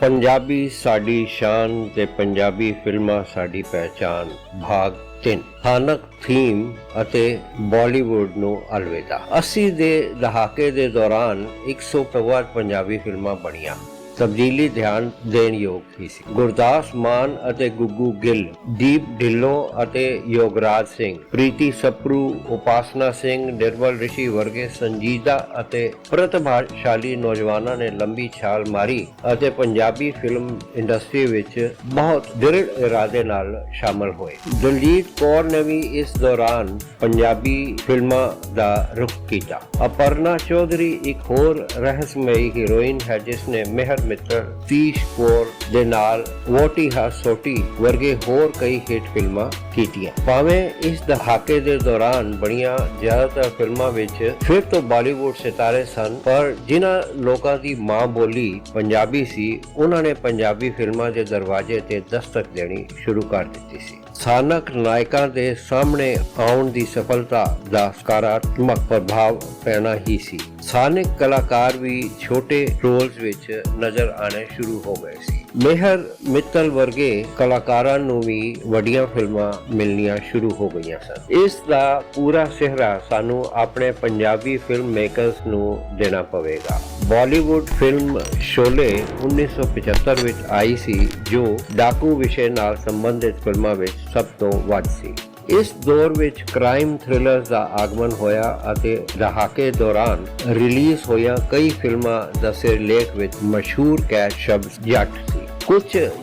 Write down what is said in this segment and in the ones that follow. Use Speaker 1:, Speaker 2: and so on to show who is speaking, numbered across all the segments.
Speaker 1: ਪੰਜਾਬੀ ਸਾਡੀ ਸ਼ਾਨ ਤੇ ਪੰਜਾਬੀ ਫਿਲਮਾਂ ਸਾਡੀ ਪਹਿਚਾਨ ਭਾਗ 3 ਸਥਾਨਕ ਥੀਮ ਅਤੇ ਬਾਲੀਵੁੱਡ ਨੂੰ ਅਲਵਿਦਾ। 80 ਦੇ ਦਹਾਕੇ ਦੇ ਦੌਰਾਨ 100 ਤੋਂ ਵੱਧ ਪੰਜਾਬੀ ਫਿਲਮਾਂ ਬਣੀਆਂ। ਤਬਦੀਲੀ ਧਿਆਨ ਦੇਣ ਯੋਗ ਹੀ ਸੀ। ਗੁਰਦਾਸ ਮਾਨ ਅਤੇ ਗੁੱਗੂ ਗਿੱਲ, ਦੀਪ ਢਿੱਲੋਂ ਅਤੇ ਯੋਗਰਾਜ ਸਿੰਘ, ਪ੍ਰੀਤੀ ਸਪਰੂ, ਉਪਾਸਨਾ ਸਿੰਘ, ਨਿਰਮਲ ਰਿਸ਼ੀ ਵਰਗੇ ਸੰਜੀਦਾ ਅਤੇ ਪ੍ਰਤਿਭਾਸ਼ਾਲੀ ਨੌਜਵਾਨਾਂ ਨੇ ਲੰਬੀ ਛਾਲ ਮਾਰੀ ਅਤੇ ਪੰਜਾਬੀ ਫਿਲਮ ਇੰਡਸਟਰੀ ਵਿੱਚ ਬਹੁਤ ਦ੍ਰਿੜ ਇਰਾਦੇ ਨਾਲ ਸ਼ਾਮਲ ਹੋਏ। ਦਲਜੀਤ ਕੌਰ ਨੇ ਵੀ ਇਸ ਦੌਰਾਨ ਪੰਜਾਬੀ ਫਿਲਮਾਂ ਦਾ ਰੁਖ ਕੀਤਾ। ਅਪਰਨਾ ਚੌਧਰੀ ਇੱਕ ਹੋਰ ਰਹੱਸਮਈ ਹੀਰੋਇਨ ਹੈ, ਜਿਸ ਨੇ ਮਿਹਰ ਮਿੱਤਰ, ਤੀਸ਼ ਕੌਰ ਦੇ ਨਾਲ ਵੋਟੀ ਹਾ ਸੋਟੀ ਵਰਗੇ ਹੋਰ ਕਈ ਹਿੱਟ ਫਿਲਮਾਂ ਕੀਤੀਆਂ। ਭਾਵੇਂ ਇਸ ਦਹਾਕੇ ਦੇ ਦੌਰਾਨ ਬਣੀਆਂ ਜ਼ਿਆਦਾਤਰ ਫਿਲਮਾਂ ਵਿੱਚ ਫਿਰ ਤੋਂ ਬਾਲੀਵੁੱਡ ਸਿਤਾਰੇ ਸਨ, ਪਰ ਜਿਨ੍ਹਾਂ ਲੋਕਾਂ ਦੀ ਮਾਂ ਬੋਲੀ ਪੰਜਾਬੀ ਸੀ, ਉਹਨਾਂ ਨੇ ਪੰਜਾਬੀ ਫਿਲਮਾਂ ਦੇ ਦਰਵਾਜ਼ੇ ਤੇ ਦਸਤਕ ਦੇਣੀ ਸ਼ੁਰੂ ਕਰ ਦਿੱਤੀ ਸੀ। ਸਥਾਨਕ ਨਾਇਕਾਂ ਦੇ ਸਾਹਮਣੇ ਆਉਣ ਦੀ ਸਫਲਤਾ ਦਾ ਸਕਾਰਾਤਮਕ ਪ੍ਰਭਾਵ ਪੈਣਾ ਹੀ ਸੀ। ਸਥਾਨਕ ਕਲਾਕਾਰ ਵੀ ਛੋਟੇ ਰੋਲਸ ਵਿੱਚ ਨਜ਼ਰ ਆਣੇ ਸ਼ੁਰੂ ਹੋ ਗਏ ਸੀ। ਮਿਹਰ ਮਿੱਤਲ ਵਰਗੇ ਕਲਾਕਾਰਾਂ ਨੂੰ ਵੀ ਵੱਡੀਆਂ ਫਿਲਮਾਂ ਮਿਲਣੀਆਂ ਸ਼ੁਰੂ ਹੋ ਗਈਆਂ ਸਨ। ਇਸ ਦਾ ਪੂਰਾ ਸਿਹਰਾ ਸਾਨੂੰ ਆਪਣੇ ਪੰਜਾਬੀ ਫਿਲਮ ਮੇਕਰਸ ਨੂੰ ਦੇਣਾ ਪਵੇਗਾ। ਬਾਲੀਵੁੱਡ ਫਿਲਮ ਸ਼ੋਲੇ 1975 ਵਿੱਚ ਆਈ ਸੀ, ਜੋ ਡਾਕੂ ਵਿਸ਼ੇ ਨਾਲ ਸੰਬੰਧਿਤ ਫਿਲਮਾਂ ਵਿੱਚ ਸਭ ਤੋਂ ਵੱਧ ਸੀ। ਇਸ ਦੌਰ ਵਿੱਚ ਕ੍ਰਾਈਮ ਥ੍ਰਿਲਰਸ ਦਾ ਆਗਮਨ ਹੋਇਆ ਅਤੇ ਦਹਾਕੇ ਦੌਰਾਨ ਰਿਲੀਜ਼ ਹੋਈਆਂ ਕਈ ਫਿਲਮਾਂ ਦਾ ਸਿਰਲੇਖ ਵਿੱਚ ਮਸ਼ਹੂਰ ਕੈਚ ਸ਼ਬਦ ਜੱਟ ਸੀ। ਕੁਝ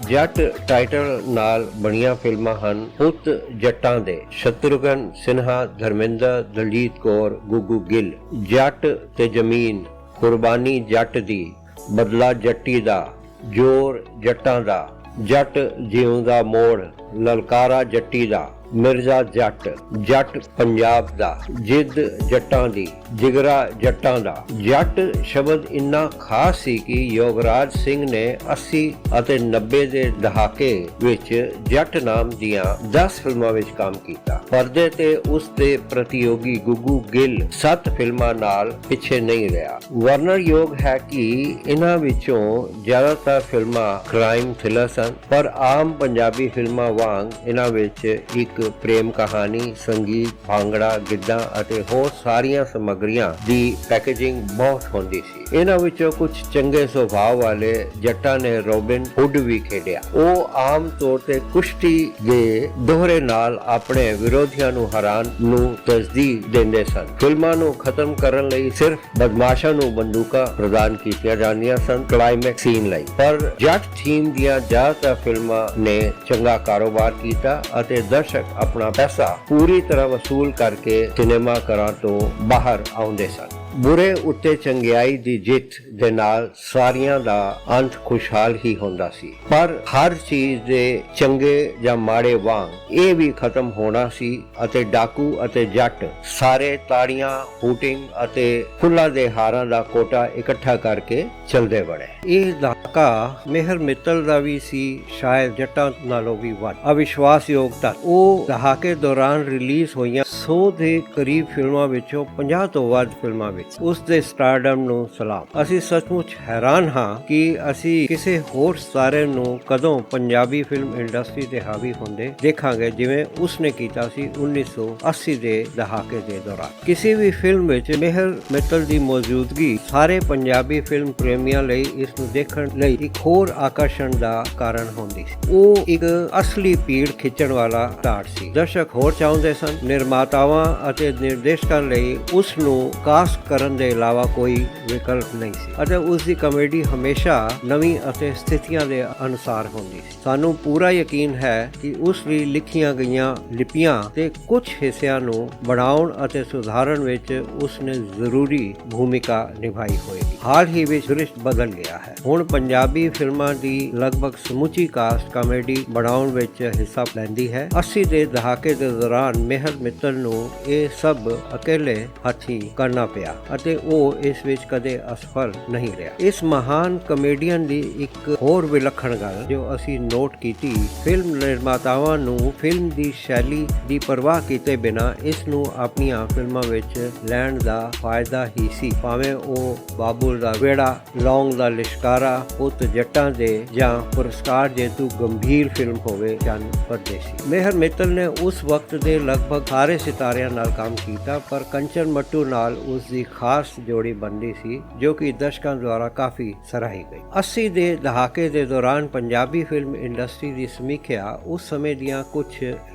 Speaker 1: ਜੱਟ ਟਾਈਟਲ ਨਾਲ ਬਣੀਆਂ ਫਿਲਮਾਂ ਹਨ, ਪੁੱਤ ਜੱਟਾਂ ਦੇ, ਸ਼ਤਰੁਘਨ ਸਿਨਹਾ, ਧਰਮਿੰਦਰ, ਦਲਜੀਤ ਕੌਰ, ਗੁੱਗੂ ਗਿੱਲ। ਜੱਟ ਤੇ ਜ਼ਮੀਨ, ਕੁਰਬਾਨੀ ਜੱਟ ਦੀ, ਬਦਲਾ ਜੱਟੀ ਦਾ, ਜੋਰ ਜੱਟਾਂ ਦਾ। ਜੱਟ ਜਿਉਂਦਾ ਮੋੜ ਲਲਕਾਰਾ ਜੱਟੀ ਦਾ। ਮਿਰਜ਼ਾ ਜੱਟ ਜੱਟ ਪੰਜਾਬ ਦਾ, ਜਿੱਦ ਜੱਟਾਂ ਦੀ, ਜਿਗਰਾ ਜੱਟਾਂ ਦਾ। ਜੱਟ ਸ਼ਬਦ ਇੰਨਾ ਖਾਸ ਸੀ ਕਿ ਯੋਗਰਾਜ ਸਿੰਘ ਨੇ 80 ਅਤੇ 90 ਦੇ ਦਹਾਕੇ ਵਿੱਚ ਜੱਟ ਨਾਮ ਦੀਆਂ 10 ਫਿਲਮਾਂ ਵਿੱਚ ਕੰਮ ਕੀਤਾ। ਪਰਦੇ ਤੇ ਉਸ ਦੇ ਪ੍ਰਤੀਯੋਗੀ ਗੁੱਗੂ ਗਿੱਲ 7 ਫਿਲਮਾਂ ਨਾਲ ਪਿੱਛੇ ਨਹੀਂ ਰਿਹਾ। ਵਰਨਰਯੋਗ ਹੈ ਕਿ ਇਹਨਾਂ ਵਿੱਚੋਂ ਜ਼ਿਆਦਾਤਰ ਫਿਲਮਾਂ ਕ੍ਰਾਈਮ ਥ੍ਰਿਲਰ ਸਨ, ਪਰ ਆਮ ਪੰਜਾਬੀ ਫਿਲਮਾਂ ਵਾਂਗ ਇਹਨਾਂ ਵਿੱਚ ਇੱਕ ਪ੍ਰੇਮ ਕਹਾਣੀ ਸੰਗੀਤ ਭਾਂਗੜਾ ਗਿੱਧਾ ਅਤੇ ਹੋਰ ਸਾਰੀਆਂ ਸਮੱਗਰੀਆਂ ਦੀ ਪੈਕੇਜਿੰਗ ਬਹੁਤ ਹੁੰਦੀ ਸੀ। ਇਹਨਾਂ ਵਿੱਚੋਂ ਕੁਝ ਚੰਗੇ ਸੁਭਾਅ ਵਾਲੇ ਜੱਟਾਂ ਨੇ ਰੋਬਿਨ ਹੁੱਡ ਵੀ ਖੇਡਿਆ। ਉਹ ਆਮ ਤੌਰ ਤੇ ਕੁਸ਼ਤੀ ਦੇ ਦੋਹਰੇ ਨਾਲ ਆਪਣੇ ਵਿਰੋਧੀਆਂ ਨੂੰ ਹਰਾਨ ਨੂੰ ਤਸਦੀਕ ਦਿੰਦੇ ਸਨ। ਫਿਲਮਾਂ ਨੂੰ ਖਤਮ ਕਰਨ ਲਈ ਸਿਰਫ ਬਦਮਾਸ਼ਾਂ ਨੂੰ ਬੰਦੂਕਾਂ ਪ੍ਰਦਾਨ ਕੀਤੀਆਂ ਜਾਂਦੀਆਂ ਸਨ ਕਲਾਈਮੈਕਸ ਸੀਨ ਲਈ। ਪਰ ਜੱਟ ਥੀਮ ਦੀਆਂ ਜ਼ਿਆਦਾਤਰ ਫਿਲਮਾਂ ਨੇ ਚੰਗਾ ਕਾਰੋਬਾਰ ਕੀਤਾ ਅਤੇ ਦਰਸ਼ਕ ਆਪਣਾ ਪੈਸਾ ਪੂਰੀ ਤਰ੍ਹਾਂ ਵਸੂਲ ਕਰਕੇ ਸਿਨੇਮਾ ਘਰਾਂ ਤੋਂ ਬਾਹਰ ਆਉਂਦੇ ਸਨ। ਬੁਰੇ ਉੱਤੇ ਚੰਗਿਆਈ ਦੀ ਜਿੱਤ ਦੇ ਨਾਲ ਸਾਰੀਆਂ ਦਾ ਅੰਤ ਖੁਸ਼ਹਾਲ ਹੀ ਹੁੰਦਾ ਸੀ। ਪਰ ਹਰ ਚੀਜ਼ ਦੇ ਚੰਗੇ ਜਾਂ ਮਾੜੇ ਵਾਂਗ ਇਹ ਵੀ ਖਤਮ ਹੋਣਾ ਸੀ ਅਤੇ ਡਾਕੂ ਅਤੇ ਜੱਟ ਸਾਰੇ ਤਾੜੀਆਂ, ਹੂਟਿੰਗ ਅਤੇ ਫੁੱਲਾਂ ਦੇ ਹਾਰਾਂ ਦਾ ਕੋਟਾ ਇਕੱਠਾ ਕਰਕੇ ਚਲਦੇ ਬਣੇ। ਇਹ ਦਹਾਕਾ ਮਿਹਰ ਮਿੱਤਲ ਦਾ ਵੀ ਸੀ, ਸ਼ਾਇਦ ਜੱਟਾਂ ਨਾਲੋਂ ਵੀ ਵੱਧ। ਅਵਿਸ਼ਵਾਸਯੋਗ ਤੱਕ ਉਹ ਦਹਾਕੇ ਦੌਰਾਨ ਰਿਲੀਜ਼ ਹੋਈਆਂ 100 ਦੇ ਕਰੀਬ ਫਿਲਮਾਂ ਵਿੱਚੋਂ 50 ਤੋਂ ਵੱਧ ਫਿਲਮਾਂ ਵਿੱਚ, ਉਸ ਦੇ ਸਟਾਰਡਮ ਨੂੰ ਸਲਾਮ। ਅਸੀਂ ਸੱਚਮੁੱਚ ਹੈਰਾਨ ਹਾਂ ਕਿ ਅਸੀਂ ਕਿਸੇ ਹੋਰ ਸਿਤਾਰੇ ਨੂੰ ਕਦੋਂ ਪੰਜਾਬੀ ਫਿਲਮ ਇੰਡਸਟਰੀ ਤੇ ਹਾਵੀ ਹੁੰਦੇ ਦੇਖਾਂਗੇ, ਜਿਵੇਂ ਉਸਨੇ ਕੀਤਾ ਸੀ 1980 ਦੇ ਦਹਾਕੇ ਦੇ ਦੌਰਾਨ। ਕਿਸੇ ਵੀ ਫਿਲਮ ਵਿੱਚ ਮਿਹਰ ਮਿੱਤਲ ਦੀ ਮੌਜੂਦਗੀ ਸਾਰੇ ਪੰਜਾਬੀ ਫਿਲਮ ਪ੍ਰੇਮੀਆਂ ਲਈ ਇਸ ਨੂੰ ਦੇਖਣ ਲਈ ਇੱਕ ਹੋਰ ਆਕਰਸ਼ਣ ਦਾ ਕਾਰਨ ਹੁੰਦੀ ਸੀ। ਉਹ ਇੱਕ ਅਸਲੀ ਪੀੜ ਖਿੱਚਣ ਵਾਲਾ ਸਟਾਰ ਸੀ। ਦਰਸ਼ਕ ਹੋਰ ਚਾਹੁੰਦੇ ਸਨ, ਨਿਰਮਾਤਾਵਾਂ ਅਤੇ ਨਿਰਦੇਸ਼ਕਾਂ ਲਈ ਉਸ ਨੂੰ ਕਾਸਟ ਕਰਨ ਦੇ ਇਲਾਵਾ ਕੋਈ ਵਿਕਲਪ ਨਹੀਂ ਸੀ। ਅਤੇ ਉਸ ਦੀ ਕਾਮੇਡੀ ਹਮੇਸ਼ਾ ਨਵੀਂ ਅਤੇ ਸਥਿਤੀਆਂ ਦੇ ਅਨੁਸਾਰ ਹੁੰਦੀ ਸੀ। ਸਾਨੂੰ ਪੂਰਾ ਯਕੀਨ ਹੈ ਕਿ ਉਸ ਲਈ ਲਿਖੀਆਂ ਗਈਆਂ ਲਿਪੀਆਂ ਤੇ ਕੁਝ ਹਿੱਸਿਆਂ ਨੂੰ ਬਣਾਉਣ ਅਤੇ ਸੁਧਾਰਨ ਵਿੱਚ ਉਸ ਨੇ ਜ਼ਰੂਰੀ ਭੂਮਿਕਾ ਨਿਭਾਈ ਹੋਏਗੀ। ਹਾਲ ਹੀ ਵਿੱਚ ਦ੍ਰਿਸ਼ ਬਦਲ ਗਿਆ ਹੈ। ਹੁਣ ਪੰਜਾਬੀ ਫਿਲਮਾਂ ਦੀ ਲਗਭਗ ਸਮੁੱਚੀ ਕਾਸਟ ਕਾਮੇਡੀ ਬਣਾਉਣ ਵਿੱਚ ਹਿੱਸਾ ਲੈਂਦੀ ਹੈ। 80 ਦੇ ਦਹਾਕੇ ਦੇ ਦੌਰਾਨ ਮਿਹਰ ਮਿੱਤਲ ਨੂੰ ਇਹ ਸਭ ਇਕੱਲੇ ਹੱਥੀ ਕਰਨਾ ਪਿਆ ਅਤੇ ਉਹ ਇਸ ਵਿੱਚ ਕਦੇ ਅਸਫਲ ਨਹੀਂ ਰਿਹਾ। ਇਸ ਮਹਾਨ ਕਮੇਡੀਅਨ ਦੀ ਇੱਕ ਹੋਰ ਵਿਲੱਖਣ ਗੱਲ ਜੋ ਅਸੀਂ ਨੋਟ ਕੀਤੀ ਫਿਲਮ ਨਿਰਮਾਤਾਵਾਂ ਨੂੰ ਫਿਲਮ ਦੀ ਸ਼ੈਲੀ ਦੀ ਪਰਵਾਹ ਕੀਤੇ ਬਿਨਾ ਇਸ ਨੂੰ ਆਪਣੀਆਂ ਫਿਲਮਾਂ ਵਿੱਚ ਲੈਣ ਦਾ ਫਾਇਦਾ ਹੀ ਸੀ। ਭਾਵੇਂ ਉਹ ਬਾਬੁਲ ਦਾ ਵੇੜਾ ਲੌਂਗ ਦਾ ਲਿਸ਼ਕਾਰਾ, ਪੁੱਤ ਜੱਟਾਂ ਦੇ ਜਾਂ ਪੁਰਸਕਾਰ ਜੇਤੂ ਗੰਭੀਰ ਫਿਲਮ ਹੋਵੇ ਜਾਂ ਪਰਦੇਸੀ। ਮੇਹਰ ਮਿੱਤਲ ਨੇ ਉਸ ਵਕਤ ਦੇ ਲਗਭਗ ਸਾਰੇ ਸਿਤਾਰਿਆਂ ਨਾਲ ਕੰਮ ਕੀਤਾ, ਪਰ ਕੰਚਨ ਮੱਟੂ ਨਾਲ ਉਸ ਦੀ ਖਾਸ ਜੋੜੀ ਬਣਦੀ ਸੀ, ਜੋ ਕਿ ਦਰਸ਼ਕਾਂ ਦੁਆਰਾ ਕਾਫੀ ਸਰਾਹੀ ਗਈ। 80 ਦੇ ਦਹਾਕੇ ਦੇ ਦੌਰਾਨ ਪੰਜਾਬੀ ਫਿਲਮ ਇੰਡਸਟਰੀ ਦੀ ਸਮੀਖਿਆ ਉਸ ਸਮੇਂ ਦੀਆਂ ਕੁਝ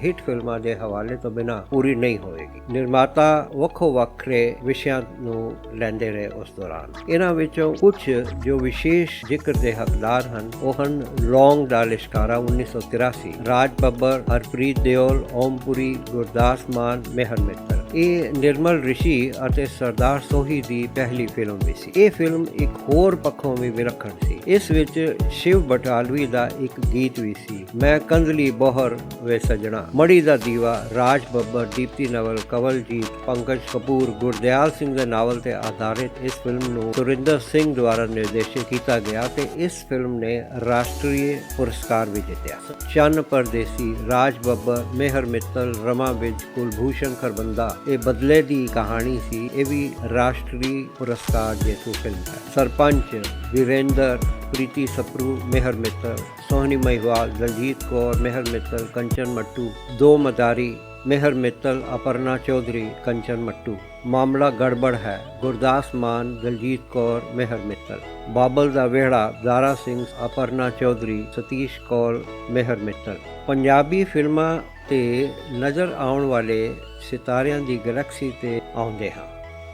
Speaker 1: ਹਿੱਟ ਫਿਲਮਾਂ ਦੇ ਹਵਾਲੇ ਤੋਂ ਬਿਨਾ ਪੂਰੀ ਨਹੀਂ ਹੋਏਗੀ ਨਿਰਮਾਤਾ ਵੱਖੋ ਵੱਖਰੇ ਵਿਸ਼ਿਆਂ ਨੂੰ ਲੈਂਦੇ ਰਹੇ ਉਸ ਦੌਰਾਨ। ਇਹਨਾਂ ਵਿੱਚੋਂ ਕੁਝ ਜੋ ਵਿਸ਼ੇਸ਼ ਜ਼ਿਕਰ ਦੇ ਹੱਕਦਾਰ ਹਨ, ਉਹ ਹਨ ਲੌਂਗ ਦਾ ਲਿਸ਼ਕਾਰਾ 1983 ਰਾਜ ਬੱਬਰ, ਹਰਪ੍ਰੀਤ ਦਿਓਲ, ਓਮਪੁਰੀ, ਗੁਰਦਾਸ ਮਾਨ, ਮੇਹਰ ਮਿੱਤਲ। ਇਹ ਨਿਰਮਲ ਰਿਸ਼ੀ ਅਤੇ ਸਰਦਾਰ ਸੋਹੀ ਦੀ ਪਹਿਲੀ ਫਿਲਮ ਵੀ ਸੀ। ਇਹ ਫਿਲਮ ਇੱਕ ਹੋਰ ਪੱਖੋਂ ਵੀ ਵਿਲੱਖਣ ਸੀ। ਇਸ ਵਿੱਚ ਸ਼ਿਵ ਬਟਾਲਵੀ ਦਾ ਇੱਕ ਗੀਤ ਵੀ ਸੀ। ਮੈਂ ਕੰਦਲੀ ਬੋਹਰ ਵੇ ਸਜਣਾ। ਮੜੀ ਦਾ ਦੀਵਾ, ਰਾਜ ਬੱਬਰ, ਦੀਪਤੀ ਨਵਲ, ਕਵਲਜੀਤ, ਪੰਕਜ ਕਪੂਰ, ਗੁਰਦਿਆਲ ਸਿੰਘ ਦੇ ਨਾਵਲ ਤੇ ਆਧਾਰਿਤ ਇਸ ਫਿਲਮ ਨੂੰ ਸੁਰਿੰਦਰ ਸਿੰਘ ਦੁਆਰਾ ਨਿਰਦੇਸ਼ਿਤ ਕੀਤਾ ਗਿਆ ਤੇ ਇਸ ਫਿਲਮ ਨੇ ਰਾਸ਼ਟਰੀ ਪੁਰਸਕਾਰ ਵੀ ਜਿੱਤਿਆ। ਚੰਨ ਪਰਦੇਸੀ, ਰਾਜ ਬੱਬਰ, ਮੇਹਰ ਮਿੱਤਲ, ਰਮਾ ਵਿਜ ਕੁਲਭੂਸ਼ਣ ਖਰਬੰਦਾ ਇਹ ਬਦਲੇ ਦੀ ਕਹਾਣੀ ਸੀ, ਇਹ ਵੀ ਰਾਸ਼ਟਰੀ ਪੁਰਸਕਾਰ ਜੇਤੂ ਫਿਲਮ ਹੈ। ਸਰਪੰਚ ਵੀਰੇਂਦਰ ਪ੍ਰੀਤੀ ਸਪਰੂ, ਮੇਹਰ ਮਿੱਤਲ, ਸੋਹਣੀ ਮਹਿਵਾਲ, ਦਲਜੀਤ ਕੌਰ, ਮੇਹਰ ਮਿੱਤਲ, ਕੰਚਨ ਮੱਟੂ, ਦੋ ਮਦਾਰੀ, ਮੇਹਰ ਮਿੱਤਲ, ਅਪਰਨਾ ਚੌਧਰੀ, ਕੰਚਨ ਮੱਟੂ। ਮਾਮਲਾ ਗੜਬੜ ਹੈ। ਗੁਰਦਾਸ ਮਾਨ, ਦਲਜੀਤ ਕੌਰ, ਮੇਹਰ ਮਿੱਤਲ। ਬਾਬਲ ਦਾ ਵਿਹੜਾ, ਦਾਰਾ ਸਿੰਘ, ਅਪਰਨਾ ਚੌਧਰੀ, ਸਤੀਸ਼ ਕੌਰ, ਮੇਹਰ ਮਿੱਤਲ। ਪੰਜਾਬੀ ਫਿਲਮਾਂ ਤੇ ਨਜ਼ਰ ਆਉਣ ਵਾਲੇ ਸਿਤਾਰਿਆਂ ਦੀ ਗੈਲੈਕਸੀ ਤੇ ਆਉਂਦੇ ਹਾਂ।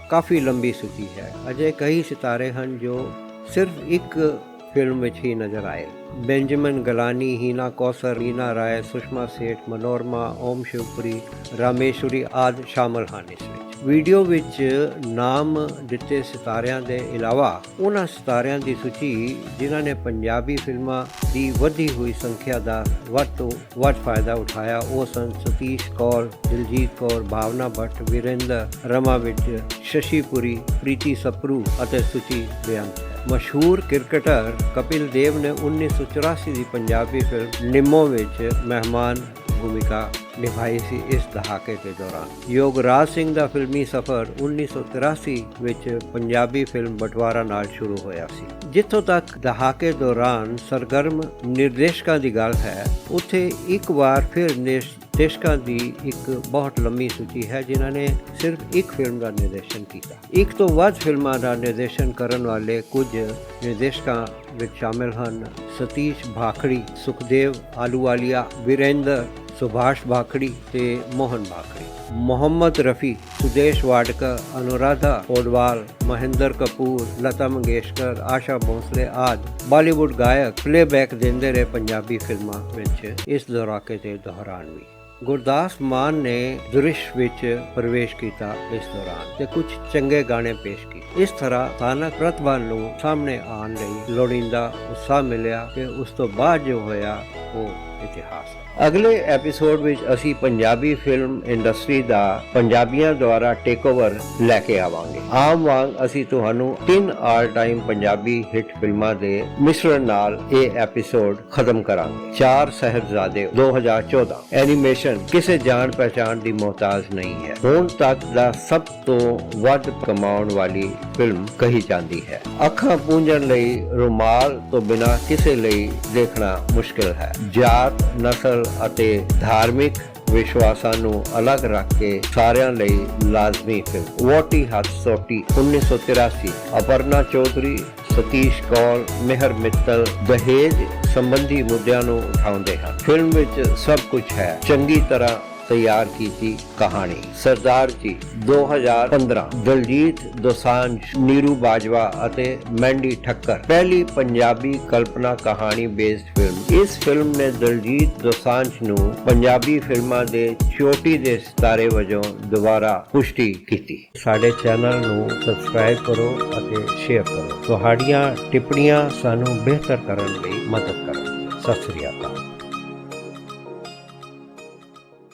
Speaker 1: ਕਾਫੀ ਲੰਬੀ ਸੂਚੀ ਹੈ। ਅਜੇ ਕਈ ਸਿਤਾਰੇ ਹਨ ਜੋ ਸਿਰਫ ਇੱਕ ਫਿਲਮ ਵਿੱਚ ਹੀ ਨਜ਼ਰ ਆਏ। ਬੈਂਜਾਮਿਨ ਗਲਾਨੀ, ਹੀਨਾ ਕੌਸਰ ਰੀਨਾ ਰਾਏ, ਸੁਸ਼ਮਾ ਸੇਠ, ਮਨੋਰਮਾ, ਓਮ ਸ਼ਿਵਪੁਰੀ, ਰਾਮੇਸ਼ਵਰੀ ਆਦਿ ਸ਼ਾਮਲ ਹਨ ਇਸ ਵਿੱਚ। ਵੀਡੀਓ ਵਿੱਚ ਨਾਮ ਦਿੱਤੇ ਸਿਤਾਰਿਆਂ ਦੇ ਇਲਾਵਾ ਉਹਨਾਂ ਸਿਤਾਰਿਆਂ ਦੀ ਸੂਚੀ ਜਿਨ੍ਹਾਂ ਨੇ ਪੰਜਾਬੀ ਫਿਲਮਾਂ ਦੀ ਵਧੀ ਹੋਈ ਸੰਖਿਆ ਦਾ ਵੱਧ ਤੋਂ ਵੱਧ ਫਾਇਦਾ ਉਠਾਇਆ, ਉਹ ਸਨ ਸਤੀਸ਼ ਕੌਰ, ਦਿਲਜੀਤ ਕੌਰ, ਭਾਵਨਾ ਭੱਟ, ਵੀਰੇਂਦਰ ਰਮਾ ਵਿੱਚ ਸ਼ਸ਼ੀਪੁਰੀ, ਪ੍ਰੀਤੀ ਸਪਰੂ ਅਤੇ ਸੁਚੀ ਬੇਅੰਤ। ਮਸ਼ਹੂਰ ਕ੍ਰਿਕਟਰ ਕਪਿਲ ਦੇਵ ਨੇ 1984 ਦੀ ਪੰਜਾਬੀ ਫਿਲਮ ਨਿੰਮੋ ਵਿੱਚ ਮਹਿਮਾਨ ਭੂਮਿਕਾ ਨਿਭਾਈ ਸੀ ਇਸ ਦਹਾਕੇ ਦੇ ਦੌਰਾਨ ਯੋਗਰਾਜ ਸਿੰਘ ਦਾ ਫਿਲਮੀ ਸਫ਼ਰ 1983 ਵਿੱਚ ਪੰਜਾਬੀ ਫਿਲਮ ਬਟਵਾਰਾ ਨਾਲ ਸ਼ੁਰੂ ਹੋਇਆ ਸੀ ਜਿੱਥੋਂ ਤੱਕ ਦਹਾਕੇ ਦੌਰਾਨ ਸਰਗਰਮ ਨਿਰਦੇਸ਼ਕਾਂ ਦੀ ਗੱਲ ਹੈ ਉੱਥੇ ਇੱਕ ਵਾਰ ਫਿਰ ਨਿਰਦੇਸ਼ਕਾਂ ਦੀ ਇੱਕ ਬਹੁਤ ਲੰਮੀ ਸੂਚੀ ਹੈ ਜਿਨ੍ਹਾਂ ਨੇ ਸਿਰਫ ਇੱਕ ਫਿਲਮ ਦਾ ਨਿਰਦੇਸ਼ਨ ਕੀਤਾ ਇੱਕ ਤੋਂ ਵੱਧ ਫਿਲਮਾਂ ਦਾ ਨਿਰਦੇਸ਼ਨ ਕਰਨ ਵਾਲੇ ਕੁਝ ਨਿਰਦੇਸ਼ਕਾਂ ਵਿੱਚ ਸ਼ਾਮਿਲ ਹਨ ਸਤੀਸ਼ ਭਾਖੜੀ ਸੁਖਦੇਵ ਆਲੂਵਾਲੀਆ ਵੀਰੇਂਦਰ ਸੁਭਾਸ਼ ਭਾਖੜੀ ਤੇ ਮੋਹਨ ਭਾਖੜੀ ਮੁਹੰਮਦ ਰਫੀ, ਸੁਦੇਸ਼ ਵਾਡਕਰ, ਅਨੁਰਾਧਾ ਪੋਡਵਾਲ, ਮਹਿੰਦਰ ਕਪੂਰ, ਲਤਾ ਮੰਗੇਸ਼ਕਰ, ਆਸ਼ਾ ਭੋਸਲੇ ਆਦਿ ਬਾਲੀਵੁੱਡ ਗਾਇਕ ਪਲੇਬੈਕ ਦਿੰਦੇ ਰਹੇ ਪੰਜਾਬੀ ਫਿਲਮਾਂ ਵਿੱਚ ਇਸ ਦੌਰਾਕੇ ਦੇ ਦੌਰਾਨ ਵੀ। ਗੁਰਦਾਸ ਮਾਨ ਨੇ ਦ੍ਰਿਸ਼ ਵਿੱਚ ਪ੍ਰਵੇਸ਼ ਕੀਤਾ ਇਸ ਦੌਰਾਨ ਤੇ ਕੁਝ ਚੰਗੇ ਗਾਣੇ ਪੇਸ਼ ਕੀਤੇ। ਇਸ ਤਰ੍ਹਾਂ ਸਥਾਨਕ ਪ੍ਰਤਿਭਾ ਨੂੰ ਸਾਹਮਣੇ ਆਉਣ ਲਈ ਲੋੜੀਂਦਾ ਉਤਸ਼ਾਹ ਮਿਲਿਆ ਤੇ ਉਸ ਤੋਂ ਬਾਅਦ ਜੋ ਹੋਇਆ ਉਹ ਇਤਿਹਾਸ ਅਗਲੇ ਐਪੀਸੋਡ ਵਿੱਚ ਅਸੀਂ ਪੰਜਾਬੀ ਫਿਲਮ ਇੰਡਸਟਰੀ ਦਾ ਪੰਜਾਬੀਆਂ ਦੁਆਰਾ ਟੇਕਓਵਰ ਲੈ ਕੇ ਆਵਾਂਗੇ। ਆਮ ਵਾਂਗ ਅਸੀਂ ਤੁਹਾਨੂੰ ਤਿੰਨ ਆਲ ਟਾਈਮ ਪੰਜਾਬੀ ਹਿੱਟ ਫਿਲਮਾਂ ਦੇ ਮਿਸ਼ਰਣ ਨਾਲ ਇਹ ਐਪੀਸੋਡ ਖਤਮ ਕਰਾਂਗੇ। ਚਾਰ ਸਹਿਬਜ਼ਾਦੇ 2014 ਐਨੀਮੇਸ਼ਨ ਕਿਸੇ ਜਾਣ ਪਹਿਚਾਣ ਦੀ ਮੁਹਤਾਜ ਨਹੀਂ ਹੈ। ਹੁਣ ਤੱਕ ਦਾ ਸਭ ਤੋਂ ਵੱਧ ਕਮਾਉਣ ਵਾਲੀ ਫਿਲਮ ਕਹੀ ਜਾਂਦੀ ਹੈ। ਅੱਖਾਂ ਪੂੰਝਣ ਲਈ, ਰੁਮਾਲ ਤੋਂ ਬਿਨਾ ਕਿਸੇ ਲਈ ਦੇਖਣਾ ਮੁਸ਼ਕਿਲ ਹੈ। ਜਾਤ, ਨਸਲ ਅਤੇ ਧਾਰਮਿਕ ਵਿਸ਼ਵਾਸਾਂ ਨੂੰ ਅਲੱਗ ਰੱਖ ਕੇ ਸਾਰਿਆਂ ਲਈ ਲਾਜ਼ਮੀ ਫਿਲਮ ਵੋਟੀ ਹੱਥ ਸੋਟੀ 1983 ਅਪਰਨਾ ਚੌਧਰੀ, ਸਤੀਸ਼ ਕੌਰ, ਮਿਹਰ ਮਿੱਤਲ ਦਹੇਜ ਸੰਬੰਧੀ ਮੁੱਦਿਆਂ ਨੂੰ ਉਠਾਉਂਦੇ ਹਨ। ਫਿਲਮ ਵਿੱਚ ਸਭ ਕੁਝ ਹੈ। ਚੰਗੀ ਤਰ੍ਹਾਂ ਤਿਆਰ ਕੀਤੀ ਕਹਾਣੀ ਸਰਦਾਰ ਜੀ 2015 ਦਲਜੀਤ ਦੋਸਾਂਝ ਨੀਰੂ ਬਾਜਵਾ ਅਤੇ ਮੈਂਡੀ ਠੱਕਰ ਪਹਿਲੀ ਪੰਜਾਬੀ ਕਲਪਨਾ ਕਹਾਣੀ ਬੇਸਡ ਫਿਲਮ ਇਸ ਫਿਲਮ ਨੇ ਦਲਜੀਤ ਦੋਸਾਂਝ ਨੂੰ ਪੰਜਾਬੀ ਫਿਲਮਾਂ ਦੇ ਚੋਟੀ ਦੇ ਸਿਤਾਰੇ ਵਜੋਂ ਦੁਬਾਰਾ ਪੁਸ਼ਟੀ ਕੀਤੀ ਸਾਡੇ ਚੈਨਲ ਨੂੰ ਸਬਸਕ੍ਰਾਈਬ ਕਰੋ ਅਤੇ ਸ਼ੇਅਰ ਕਰੋ ਤੁਹਾਡੀਆਂ ਟਿੱਪਣੀਆਂ ਸਾਨੂੰ ਬਿਹਤਰ ਕਰਨ ਲਈ ਮਦਦ ਕਰਨਗੀਆਂ ਸਤਿ ਸ੍ਰੀ ਅਕਾਲ